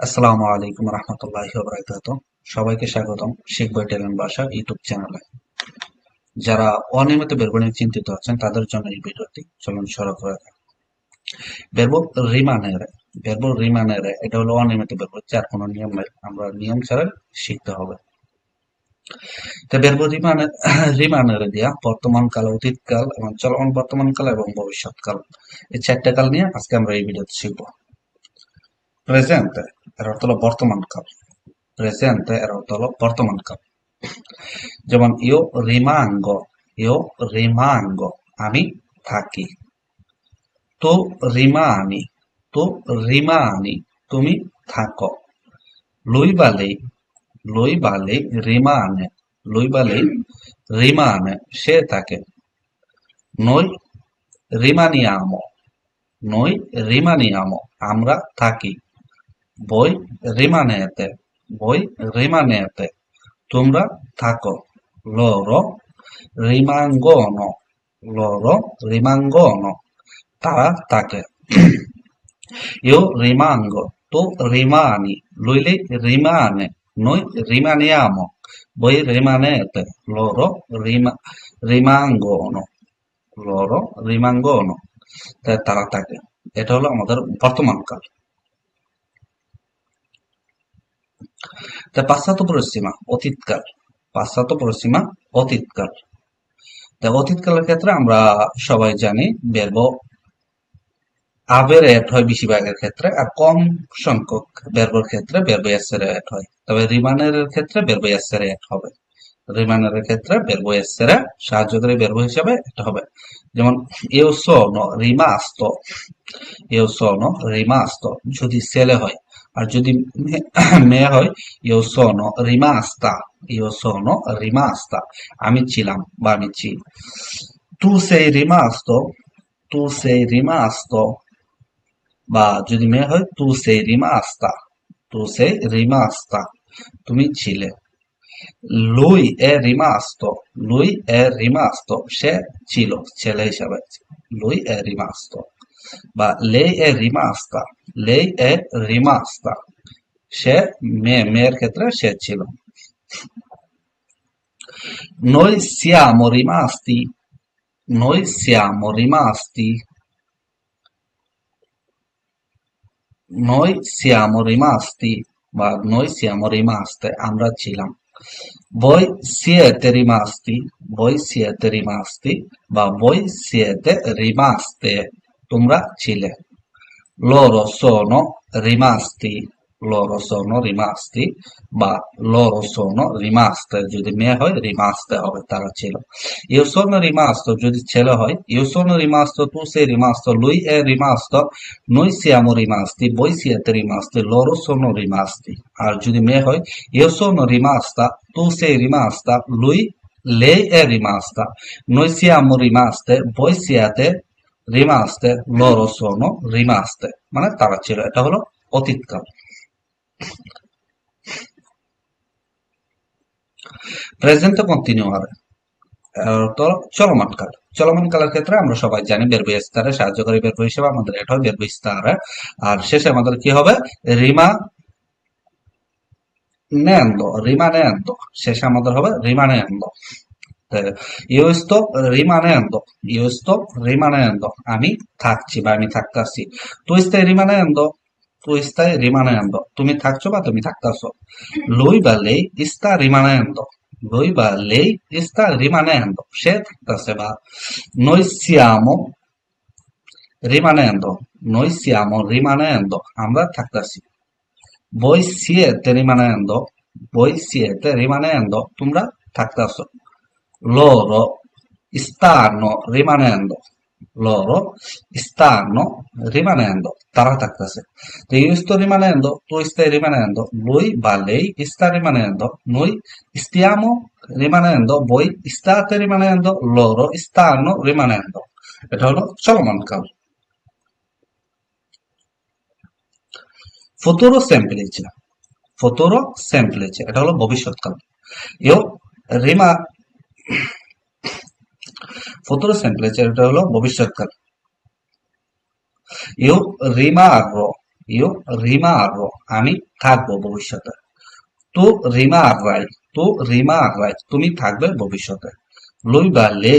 আসসালামু আলাইকুম রহমতুল্লাহি বারাকাত। সবাইকে স্বাগতম শিখব ট্যালেন্ট ভাষা ইউটিউব চ্যানেলে। যারা অনিয়মিত বেরবো নিয়ে চিন্তিত আছেন, তাদের জন্য এই ভিডিওটি চলুন শুরু করে দেয় বেরবো রিমানেরে বেরবো রিমানেরে এটা হলো অনিয়মিত বেরবো যার কোনো নিয়ম নেই। আমরা নিয়ম ছাড়া শিখতে হবে। তো বেরবো রিমানে রিমানেরে দিয়া বর্তমান কাল, অতীত কাল, এবং চলমান বর্তমান কাল এবং ভবিষ্যৎ কাল, এই চারটা কাল নিয়ে আজকে আমরা এই ভিডিওতে শিখব। প্রেজেন্ট এর অর্থ হলো বর্তমান কাল প্রেজেন্ট এর অর্থ হলো বর্তমান কাল যেমন ইও রিমাঙ্গো ইও রিমাঙ্গো আমি থাকি তো রিমানি তো রিমানি তুমি থাকো লুই বালে লুই বালে রিমানে লুই বালে রিমানে সে থাকে নই রিমানিয়ামো নই রিমানিয়ামো আমরা থাকি voi rimanete, voi rimanete, তোমরা থাকো loro rimangono, loro rimangono, তারা থাকে io rimango, tu rimani, lui lì rimane, noi rimaniamo, voi rimanete, loro rima- rimangono, loro rimangono, তা- তারা থাকে এটা হলো আমাদের বর্তমান কাল তা পাশ্চাত্য পরিসীমা, অতীতকাল। পাশ্চাত্য পরিসীমা, অতীতকাল। তা অতীতকালের ক্ষেত্রে আমরা সবাই জানি আবের হয় বেশিরভাগের ক্ষেত্রে আর কম সংখ্যক ক্ষেত্রে হয়। তবে রিমানের ক্ষেত্রে বেরব এসের হবে। রিমানের ক্ষেত্রে এসের সাহায্যকারী বেরব হিসাবে এটা হবে। যেমন ইউ সোনো রিমাস্তো ইউ সোনো রিমাস্তো যদি ছেলে হয় আর যদি মে- মেয়ে হয় ইউ সোনো রিমাস্তা ইউ সোনো রিমাস্তা আমি ছিলাম বা আমি ছি তু সেই রিমাস্তো তু সেই রিমাস্তো বা যদি মেয়ে হয় তু সেই রিমাস্তা তু সেই রিমাস্তা তুমি ছিলে লুই এ রিমাস্তো লুই এ রিমাস্তো সে ছিল ছেলে হিসাবে লুই এ রিমাস্তো বা লেই এ রিমাস্তা লেই এ রিমাস্তা সে মেয়ে মেয়ের ক্ষেত্রে সে ছিল noi siamo rimasti noi siamo rimasti noi siamo rimasti বা noi siamo rimaste আমরা ছিলাম voi siete rimasti voi siete rimasti বা voi siete rimaste তোমরা ছিলে loro sono rimasti loro sono rimasti বা loro sono rimaste যদি মেয়ে হয় rimaste হবে তারা ছিল io sono rimasto যদি ছেলে হয় io sono rimasto tu sei rimasto lui è rimasto noi siamo rimasti voi siete rimasti loro sono rimasti আর যদি মেয়ে হয় io sono rimasta tu sei rimasta lui lei è rimasta noi siamo rimaste voi siete rimaste, loro sono rimaste মানে তারা ছিল এটা হলো অতীতকাল present কন্টিনিউয়ার তো চলমান কাল চলমান কালের ক্ষেত্রে আমরা সবাই জানি বেরবো স্তরে সাহায্যকারী বেরবো হিসেবে আমাদের এটা হয় বেরবো স্তরে আর শেষে আমাদের কি হবে রিমা নেন্দো রিমানেন্দো শেষে আমাদের হবে রিমানেন্দো ইউ স্টপ রিমানেন্ড ইউ স্টপ রিমানেন্ড আমি থাকছি বা আমি থাকতে থাকতেছি তুই স্টাই রিমানেন্ড তুই স্টাই রিমানেন্ড তুমি থাকছো বা তুমি থাকতে থাকতাছো লই বা লেই ইস্তা রিমানেন্ড লই বা লেই ইস্তা রিমানেন্ড সে থাকতে থাকতাছে বা নই সিয়ামো রিমানেন্ড নই সিয়ামো রিমানেন্ড আমরা থাকতে থাকতাছি বই সিয়ে সিয়েতে রিমানেন্ড বই সিয়ে সিয়েতে রিমানেন্ড তোমরা থাকতে থাকতাছো loro stanno rimanendo loro stanno rimanendo তারা থাকতেছে তো io sto rimanendo tu stai rimanendo lui বা lei sta rimanendo noi stiamo rimanendo voi state rimanendo loro stanno rimanendo এটা হলো চলমান কাল futuro semplice futuro semplice এটা হলো ভবিষ্যৎকাল io rima ফুতুরাস টেম্পারেচার এটা হলো ভবিষ্যৎকাল। ইউ রিমা ইউ রিমা আমি থাকব ভবিষ্যতে। তো রিমা রাই তো রিমা রাই তুমি থাকবে ভবিষ্যতে। লুই বা লে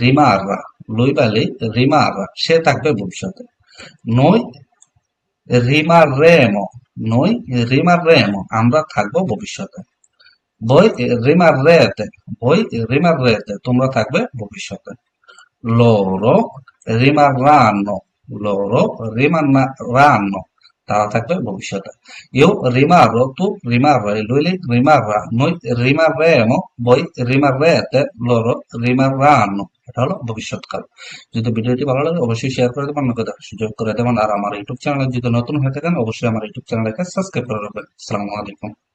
রিমা আর রা লুই বা লে রিমা আর রা সে থাকবে ভবিষ্যতে। নই রিমা রেমো, নই রিমা রেমো, আমরা থাকব ভবিষ্যতে। Voi বই voi rimarrete তোমরা থাকবে ভবিষ্যতে। loro rimarranno রিমার rimarranno তারা থাকবে ভবিষ্যতে। io rimarrò tu rimarrai lui rimarrà noi rimarremo voi rimarrete loro rimarranno এটা হলো ভবিষ্যৎকাল। যদি ভিডিওটি ভালো লাগে, অবশ্যই শেয়ার করে দেবেন অন্যকে দেখার সুযোগ করে দেবেন। আর আমার ইউটিউব চ্যানেলে যদি নতুন হয়ে থাকেন, অবশ্যই আমার ইউটিউব চ্যানেলকে সাবস্ক্রাইব করে রাখবেন। আসসালামু আলাইকুম।